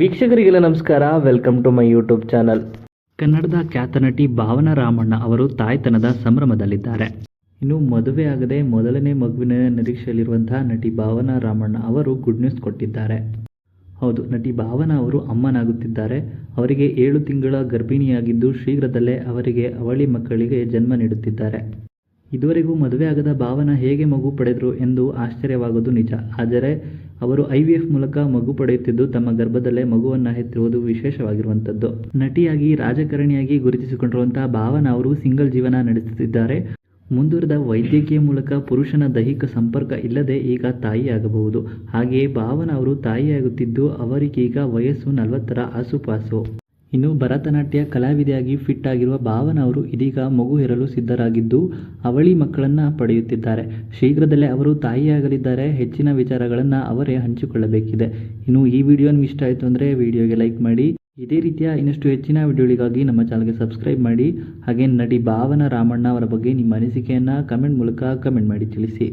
ವೀಕ್ಷಕರಿಗೆಲ್ಲ ನಮಸ್ಕಾರ. Welcome to my YouTube channel ಕನ್ನಡದ ಖ್ಯಾತ ನಟಿ ಭಾವನಾ ರಾಮಣ್ಣ ಅವರು ತಾಯ್ತನದ ಸಂಭ್ರಮದಲ್ಲಿದ್ದಾರೆ. ಇನ್ನು ಮದುವೆ ಆಗದೆ ಮೊದಲನೇ ಮಗುವಿನ ನಿರೀಕ್ಷೆಯಲ್ಲಿರುವಂತಹ ನಟಿ ಭಾವನಾ ರಾಮಣ್ಣ ಅವರು ಗುಡ್ ನ್ಯೂಸ್ ಕೊಟ್ಟಿದ್ದಾರೆ. ಹೌದು, ನಟಿ ಭಾವನಾ ಅವರು ಅಮ್ಮನಾಗುತ್ತಿದ್ದಾರೆ. ಅವರಿಗೆ ಏಳು ತಿಂಗಳ ಗರ್ಭಿಣಿಯಾಗಿದ್ದು ಶೀಘ್ರದಲ್ಲೇ ಅವರಿಗೆ ಅವಳಿ ಮಕ್ಕಳಿಗೆ ಜನ್ಮ ನೀಡುತ್ತಿದ್ದಾರೆ. ಇದುವರೆಗೂ ಮದುವೆ ಆಗದ ಭಾವನಾ ಹೇಗೆ ಮಗು ಪಡೆದರು ಎಂದು ಆಶ್ಚರ್ಯವಾಗೋದು ನಿಜ. ಆದರೆ ಅವರು ಐ ವಿ ಎಫ್ ಮೂಲಕ ಮಗು ಪಡೆಯುತ್ತಿದ್ದು, ತಮ್ಮ ಗರ್ಭದಲ್ಲೇ ಮಗುವನ್ನ ಹೆತ್ತಿರುವುದು ವಿಶೇಷವಾಗಿರುವಂತದ್ದು ನಟಿಯಾಗಿ, ರಾಜಕಾರಣಿಯಾಗಿ ಗುರುತಿಸಿಕೊಂಡಿರುವಂತಹ ಭಾವನ ಅವರು ಸಿಂಗಲ್ ಜೀವನ ನಡೆಸುತ್ತಿದ್ದಾರೆ. ಮುಂದುವರೆದ ವೈದ್ಯಕೀಯ ಮೂಲಕ ಪುರುಷನ ದೈಹಿಕ ಸಂಪರ್ಕ ಇಲ್ಲದೆ ಈಗ ತಾಯಿಯಾಗಬಹುದು. ಹಾಗೆಯೇ ಭಾವನ ಅವರು ತಾಯಿಯಾಗುತ್ತಿದ್ದು, ಅವರಿಗೀಗ ವಯಸ್ಸು ನಲವತ್ತರ ಆಸುಪಾಸು. ಇನ್ನು ಭರತನಾಟ್ಯ ಕಲಾವಿದೆಯಾಗಿ ಫಿಟ್ ಆಗಿರುವ ಭಾವನ ಅವರು ಇದೀಗ ಮಗು ಹೆರಲು ಸಿದ್ಧರಾಗಿದ್ದು ಅವಳಿ ಮಕ್ಕಳನ್ನು ಪಡೆಯುತ್ತಿದ್ದಾರೆ. ಶೀಘ್ರದಲ್ಲೇ ಅವರು ತಾಯಿಯಾಗಲಿದ್ದಾರೆ. ಹೆಚ್ಚಿನ ವಿಚಾರಗಳನ್ನು ಅವರೇ ಹಂಚಿಕೊಳ್ಳಬೇಕಿದೆ. ಇನ್ನು ಈ ವಿಡಿಯೋ ನಿಮ್ಗೆ ಇಷ್ಟ ಆಯಿತು ಅಂದರೆ ವಿಡಿಯೋಗೆ ಲೈಕ್ ಮಾಡಿ. ಇದೇ ರೀತಿಯ ಇನ್ನಷ್ಟು ಹೆಚ್ಚಿನ ವಿಡಿಯೋಗಳಿಗಾಗಿ ನಮ್ಮ ಚಾನಲ್ಗೆ ಸಬ್ಸ್ಕ್ರೈಬ್ ಮಾಡಿ. ಹಾಗೆ ನಟಿ ಭಾವನಾ ರಾಮಣ್ಣ ಅವರ ಬಗ್ಗೆ ನಿಮ್ಮ ಅನಿಸಿಕೆಯನ್ನು ಕಮೆಂಟ್ ಮೂಲಕ ಕಮೆಂಟ್ ಮಾಡಿ ತಿಳಿಸಿ.